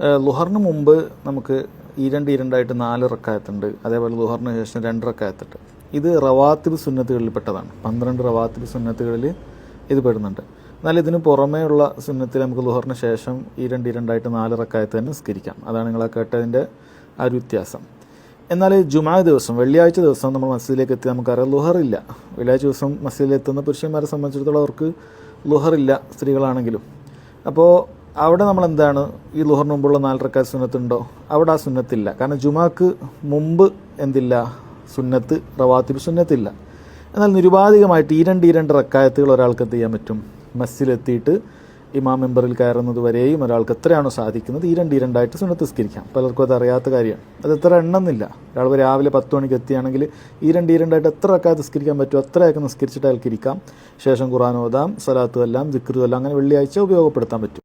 ലുഹറിന് മുമ്പ് നമുക്ക് ഈ രണ്ട് ഇരണ്ടായിട്ട് നാല് റക്കായത്തുണ്ട്. അതേപോലെ ലുഹറിന് ശേഷം രണ്ട് റക്കായത്തുണ്ട്. ഇത് റവാത്തിബ് സുന്നത്തുകളിൽ പെട്ടതാണ്. പന്ത്രണ്ട് റവാത്തിബ് സുന്നത്തുകളിൽ ഇത് പെടുന്നുണ്ട്. എന്നാൽ ഇതിന് പുറമേ ഉള്ള സുന്നത്തിൽ നമുക്ക് ലുഹറിന് ശേഷം ഈ രണ്ട് ഇരണ്ടായിട്ട് നാല് റക്കായത്ത് തന്നെ സ്കരിക്കാം അതാണ് നിങ്ങളെ കേട്ടതിന്റെ ആ ഒരു വ്യത്യാസം. എന്നാൽ ജുമാ ദിവസം വെള്ളിയാഴ്ച ദിവസം നമ്മൾ മസ്ജിദിലേക്ക് എത്തി നമുക്കറിയാം ലുഹറില്ല വെള്ളിയാഴ്ച ദിവസം മസ്ജിദിൽ എത്തുന്ന പുരുഷന്മാരെ സംബന്ധിച്ചിടത്തോളം അവർക്ക് ലുഹറില്ല സ്ത്രീകളാണെങ്കിലും. അപ്പോൾ അവിടെ നമ്മൾ എന്താണ്? ഈ ലുഹറിന് മുമ്പുള്ള നാല് റക്കാത്ത് സുന്നത്തുണ്ടോ അവിടെ ആ സുന്നത്തില്ല. കാരണം ജുമാക്ക് മുമ്പ് എന്തില്ല? സുന്നത്ത് റവാത്തിബ് സുന്നത്തില്ല. എന്നാൽ നിരുപാധികമായിട്ട് ഈ രണ്ട് ഈ രണ്ട് റക്കായത്തുകൾ ഒരാൾക്ക് എന്ത് ചെയ്യാൻ പറ്റും? മസ്സിലെത്തിയിട്ട് ഇമാം മെമ്പറിൽ കയറുന്നത് വരെയും ഒരാൾക്ക് എത്രയാണോ സാധിക്കുന്നത്? ഈ രണ്ട് ഈ രണ്ടായിട്ട് സുന്നത്ത് സ്കരിക്കാം പലർക്കും അത് അറിയാത്ത കാര്യമാണ്. അത് എത്ര എണ്ണമെന്നില്ല ഒരാൾ രാവിലെ പത്ത് മണിക്ക് എത്തിയാണെങ്കിൽ ഈ രണ്ട് ഈ രണ്ടായിട്ട് എത്ര റക്കാത്ത് നിസ്കരിക്കാൻ പറ്റുമോ? അത്രയൊക്കെ നിസ്കരിച്ചിട്ട് അയാൾക്ക് ഇരിക്കാം. ശേഷം ഖുറാൻ ഓതാം സലാത്തു എല്ലാം ദിക്റും എല്ലാം അങ്ങനെ വെള്ളിയാഴ്ച ഉപയോഗപ്പെടുത്താൻ പറ്റും.